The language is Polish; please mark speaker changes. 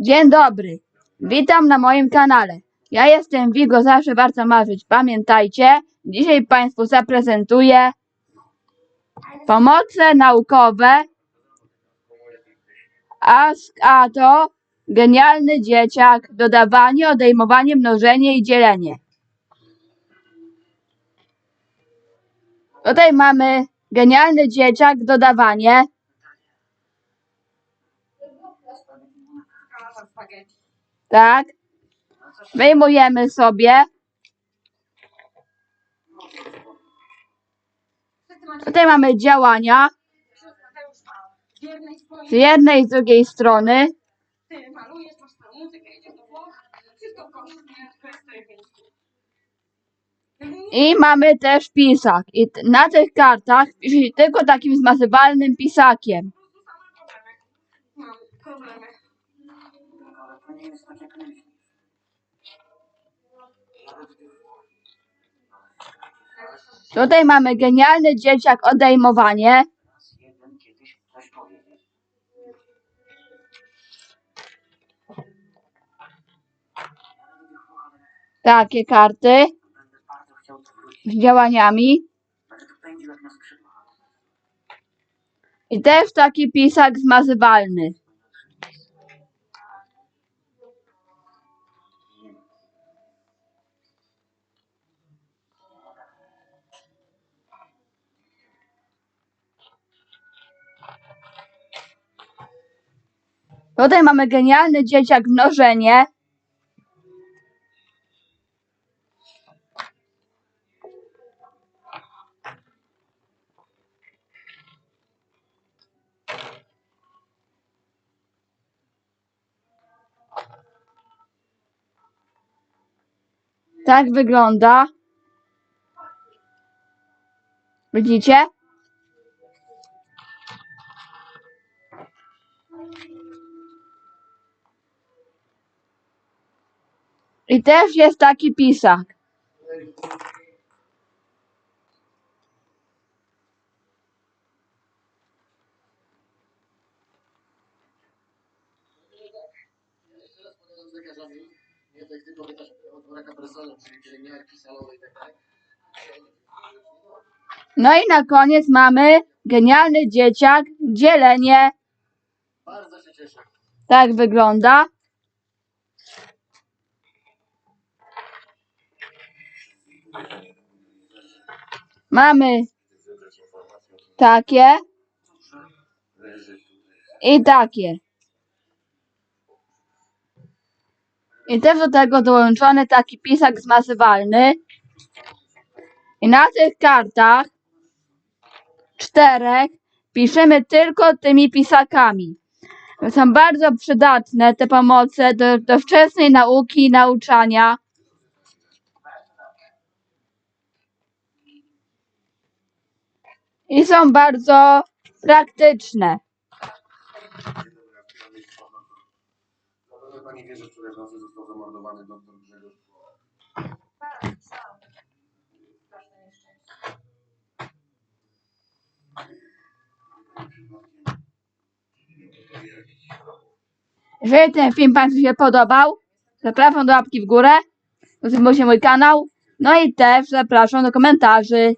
Speaker 1: Dzień dobry. Witam na moim kanale. Ja jestem Wigo, zawsze warto marzyć. Pamiętajcie, dzisiaj Państwu zaprezentuję pomoce naukowe, a, a to genialny dzieciak, dodawanie, odejmowanie, mnożenie i dzielenie. Tutaj mamy genialny dzieciak, dodawanie. Tak. Wyjmujemy sobie. Tutaj mamy działania z jednej i z drugiej strony. I mamy też pisak. I na tych kartach pisze tylko takim zmazywalnym pisakiem.
Speaker 2: Problemy.
Speaker 3: Ale to nie jest tak jak myślisz.
Speaker 1: Tutaj mamy genialny dzieciak odejmowanie.
Speaker 3: Jeden kiedyś.
Speaker 1: Takie karty
Speaker 3: Będę bardzo chciał to wrócić.
Speaker 1: z działaniami.
Speaker 3: Będę tu pędził jak na skrzydłach.
Speaker 1: I też taki pisak zmazywalny. Tutaj mamy genialny dzieciak mnożenie. Tak wygląda. Widzicie? I też jest taki pisak.
Speaker 4: Jeszcze raz pogadam z lekarzami, nie tak tylko pytasz od raka personu, czyli pielęgniarki salowej i tak dalej.
Speaker 1: No i na koniec mamy genialny dzieciak, dzielenie.
Speaker 4: Bardzo się cieszę.
Speaker 1: Tak wygląda. Mamy takie i takie. I też do tego dołączony taki pisak zmazywalny. I na tych kartach czterech piszemy tylko tymi pisakami. Są bardzo przydatne te pomoce do, do wczesnej nauki i nauczania. I są bardzo praktyczne.
Speaker 4: Zapewne pani wie, że wczoraj w nocy został zamordowany doktor Grzegorz.
Speaker 1: Jeżeli ten film Państwu się podobał, zapraszam do łapki w górę, subskrybujcie mój kanał, no i też zapraszam do komentarzy.